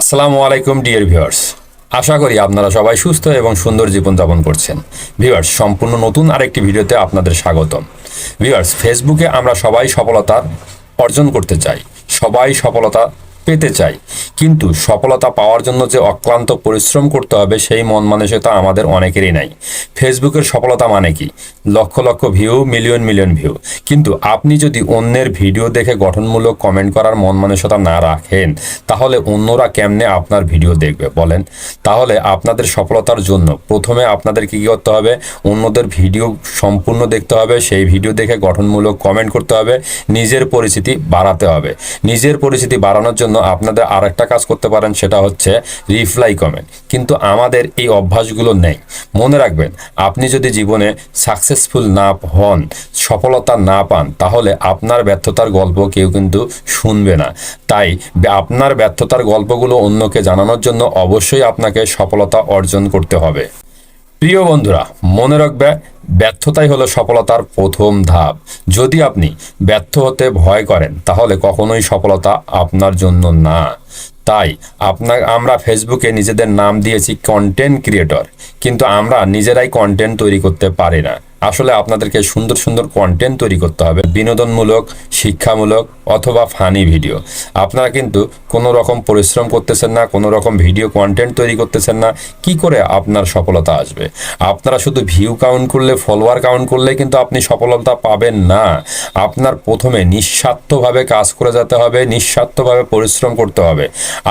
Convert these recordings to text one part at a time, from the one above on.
আসসালামু আলাইকুম, dear viewers. আশা করি আপনারা সবাই সুস্থ এবং সুন্দর জীবনযাপন করছেন। ভিউয়ার্স, সম্পূর্ণ নতুন আরেকটি ভিডিওতে আপনাদের স্বাগতম। ভিউয়ার্স, ফেসবুকে আমরা সবাই সফলতা অর্জন করতে চাই। সবাই সফলতা পেতে চাই। কিন্তু সফলতা পাওয়ার জন্য যে অক্লান্ত পরিশ্রম করতে হবে, সেই মন মানসিকতা আমাদের অনেকেরই নাই। ফেসবুকের সফলতা মানে কি? Lakh lakh view, million million view. কিন্তু আপনি যদি অন্যের ভিডিও দেখে গঠনমূলক কমেন্ট করার মন মানসিকতা না রাখেন, তাহলে অন্যরা কেমনে আপনার ভিডিও দেখবে বলেন? তাহলে আপনাদের সফলতার জন্য প্রথমে আপনাদেরকে কী করতে হবে? অন্যদের ভিডিও সম্পূর্ণ দেখতে হবে, সেই ভিডিও দেখে গঠনমূলক কমেন্ট করতে হবে, নিজের পরিচিতি বাড়াতে হবে। নিজের পরিচিতি বাড়ানোর জন্য আপনাদের আর একটা কাজ করতে পারেন, সেটা হচ্ছে রিপ্লাই কমেন্ট কিন্তু আমাদের এই অভ্যাসগুলো নেই। মনে রাখবেন, আপনি যদি জীবনে সাকসেসফুল না হন, সফলতা না পান, তাহলে আপনার ব্যর্থতার গল্প কেউ কিন্তু শুনবে না। তাই আপনার ব্যর্থতার গল্পগুলো অন্যকে জানানোর জন্য অবশ্যই আপনাকে সফলতা অর্জন করতে হবে। প্রিয় বন্ধুরা, মনে রাখবে ব্যর্থতাই হলো সফলতার প্রথম ধাপ। যদি আপনি ব্যর্থ হতে ভয় করেন, তাহলে কখনোই সফলতা আপনার জন্য না। তাই আপনার, আমরা ফেসবুকে নিজেদের নাম দিয়েছি কন্টেন্ট ক্রিয়েটর কিন্তু আমরা নিজেরাই কন্টেন্ট তৈরি করতে পারি না। আসলে আপনাদেরকে সুন্দর সুন্দর কন্টেন্ট তৈরি করতে হবে। বিনোদনমূলক, শিক্ষামূলক অথবা ফানি ভিডিও আপনারা কিন্তু কোনো রকম পরিশ্রম করতেছেন না, কোনো রকম ভিডিও কন্টেন্ট তৈরি করতেছেন না, কি করে আপনার সফলতা আসবে? আপনারা শুধু ভিউ কাউন্ট করলে ফলোয়ার কাউন্ট করলে কিন্তু আপনি সফলতা পাবেন না। আপনার প্রথমে নিঃস্বার্থভাবে কাজ করে যেতে হবে, নিঃস্বার্থভাবে পরিশ্রম করতে হবে।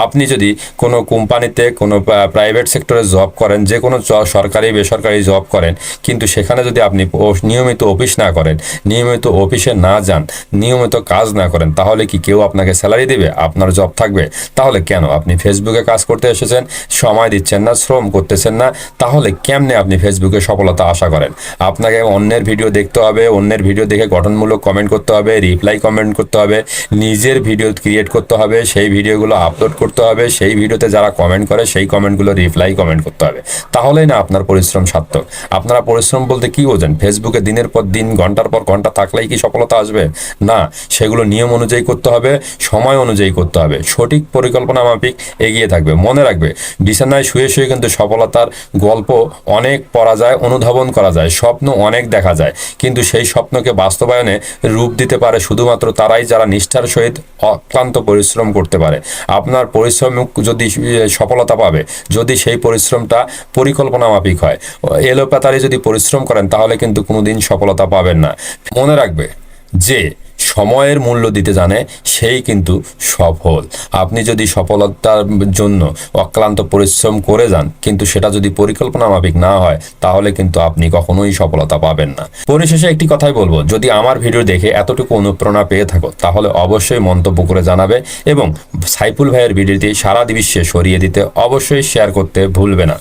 আপনি যদি কোনো কোম্পানিতে, কোনো প্রাইভেট সেক্টরে জব করেন যে কোনো সরকারি, বেসরকারি জব করেন, কিন্তু সেখানে যদি আপনি ও- নিয়মিত অফিস না করেন, নিয়মিত অফিসে না যান, নিয়মিত কাজ না করেন, তাহলে কি কেউ আপনাকে স্যালারি দেবে? আপনার জব থাকবে। তাহলে কেন? আপনি ফেসবুকে কাজ করতে এসেছেন, সময় দিচ্ছেন না, শ্রম করতেছেন না, তাহলে কেমনে আপনি ফেসবুকে সফলতা আশা করেন? আপনাকে অন্যের ভিডিও দেখতে হবে, অন্যের ভিডিও দেখে গঠনমূলক কমেন্ট করতে হবে, রিপ্লাই কমেন্ট করতে হবে, নিজের ভিডিও ক্রিয়েট করতে হবে, সেই ভিডিওগুলো আপলোড করতে হবে, সেই ভিডিওতে যারা কমেন্ট করে, সেই কমেন্টগুলো রিপ্লাই কমেন্ট করতে হবে। তাহলেই না আপনার পরিশ্রম সার্থক। আপনারা পরিশ্রম বলতে কি বোঝেন? ফেসবুকে দিনের পর দিন, ঘণ্টার পর ঘণ্টা থাকলেই কি সফলতা আসবে? না, সেগুলো নিয়ম অনুযায়ী করতে হবে, সময় অনুযায়ী করতে হবে। সঠিক পরিকল্পনা মাফিক এগিয়ে থাকবে। মনে রাখবে, বিছানায় শুয়ে শুয়ে কিন্তু সফলতার গল্প অনেক পড়া যায়, অনুধাবন করা যায়, স্বপ্ন অনেক দেখা যায়। কিন্তু সেই স্বপ্নকে বাস্তবায়নে রূপ দিতে পারে শুধুমাত্র তারাই যারা নিষ্ঠার সহিত অক্লান্ত পরিশ্রম করতে পারে। আপনার পরিশ্রম যদি সফলতা পাবে, যদি সেই পরিশ্রমটা পরিকল্পনা মাফিক হয়। এলোপ্যাতারি যদি পরিশ্রম করেন তাহলে কিন্তু কোনোদিন সফলতা পাবেন না। মনে রাখবে যে সময়ের মূল্য দিতে জানে, সেই কিন্তু সফল। আপনি যদি সফলতার জন্য অক্লান্ত পরিশ্রম করে যান, কিন্তু সেটা যদি পরিকল্পনা মাফিক না হয়, তাহলে কিন্তু আপনি কখনোই সফলতা পাবেন না। পরিশেষে একটি কথাই বলব, যদি আমার ভিডিও দেখে এতটুকু অনুপ্রেরণা পেয়ে থাকো, তাহলে অবশ্যই মন্তব্য করে জানাবে এবং সাইফুল ভাইয়ের ভিডিওটি সারা বিশ্বে সরিয়ে দিতে অবশ্যই শেয়ার করতে ভুলবে না।